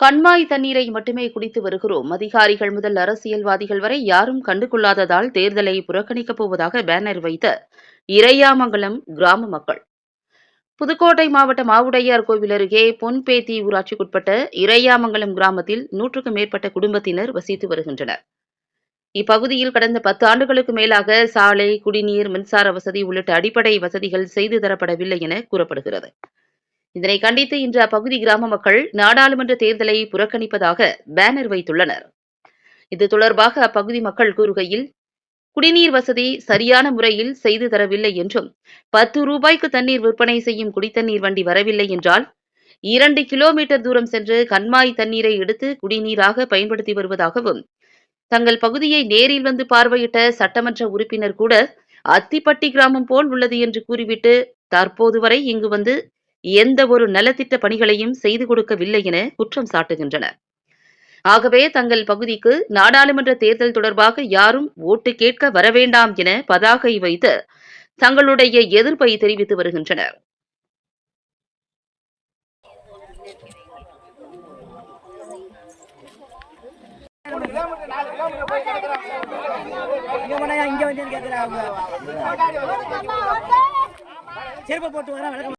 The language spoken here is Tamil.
கண்மாய் தண்ணீரை மட்டுமே குடித்து வருகிறோம். அதிகாரிகள் முதல் அரசியல்வாதிகள் வரை யாரும் கண்டுகொள்ளாததால் தேர்தலை புறக்கணிக்கப் போவதாக பேனர் வைத்த இறையாமங்கலம் கிராம மக்கள். புதுக்கோட்டை மாவட்டம் மாவுடையார் கோவில் அருகே பொன்பேத்தி ஊராட்சிக்குட்பட்ட இறையாமங்கலம் கிராமத்தில் நூற்றுக்கும் மேற்பட்ட குடும்பத்தினர் வசித்து வருகின்றனர். இப்பகுதியில் கடந்த பத்து ஆண்டுகளுக்கு மேலாக சாலை குடிநீர் மின்சார வசதி உள்ளிட்ட அடிப்படை வசதிகள் செய்து தரப்படவில்லை என கூறப்படுகிறது. இதனை கண்டித்து இன்று அப்பகுதி கிராம மக்கள் நாடாளுமன்ற தேர்தலை புறக்கணிப்பதாக பேனர் வைத்துள்ளனர். இது தொடர்பாக அப்பகுதி மக்கள் கூறுகையில் குடிநீர் வசதி சரியான முறையில் செய்து தரவில்லை என்றும் பத்து ரூபாய்க்கு தண்ணீர் விற்பனை செய்யும் குடித்தண்ணீர் வண்டி வரவில்லை என்றால் இரண்டு கிலோமீட்டர் தூரம் சென்று கண்மாய் தண்ணீரை எடுத்து குடிநீராக பயன்படுத்தி வருவதாகவும் தங்கள் பகுதியை நேரில் வந்து பார்வையிட்ட சட்டமன்ற உறுப்பினர் கூட அத்திப்பட்டி கிராமம் போல் உள்ளது என்று கூறிவிட்டு தற்போது வரை இங்கு வந்து எந்த ஒரு நலத்திட்ட பணிகளையும் செய்து கொடுக்கவில்லை என குற்றம் சாட்டுகின்றனர். ஆகவே தங்கள் பகுதிக்கு நாடாளுமன்ற தேர்தல் தொடர்பாக யாரும் ஓட்டு கேட்க வரவேண்டாம் என பதாகை வைத்து தங்களுடைய எதிர்ப்பை தெரிவித்து வருகின்றனர். செருப்பை போட்டு விளக்க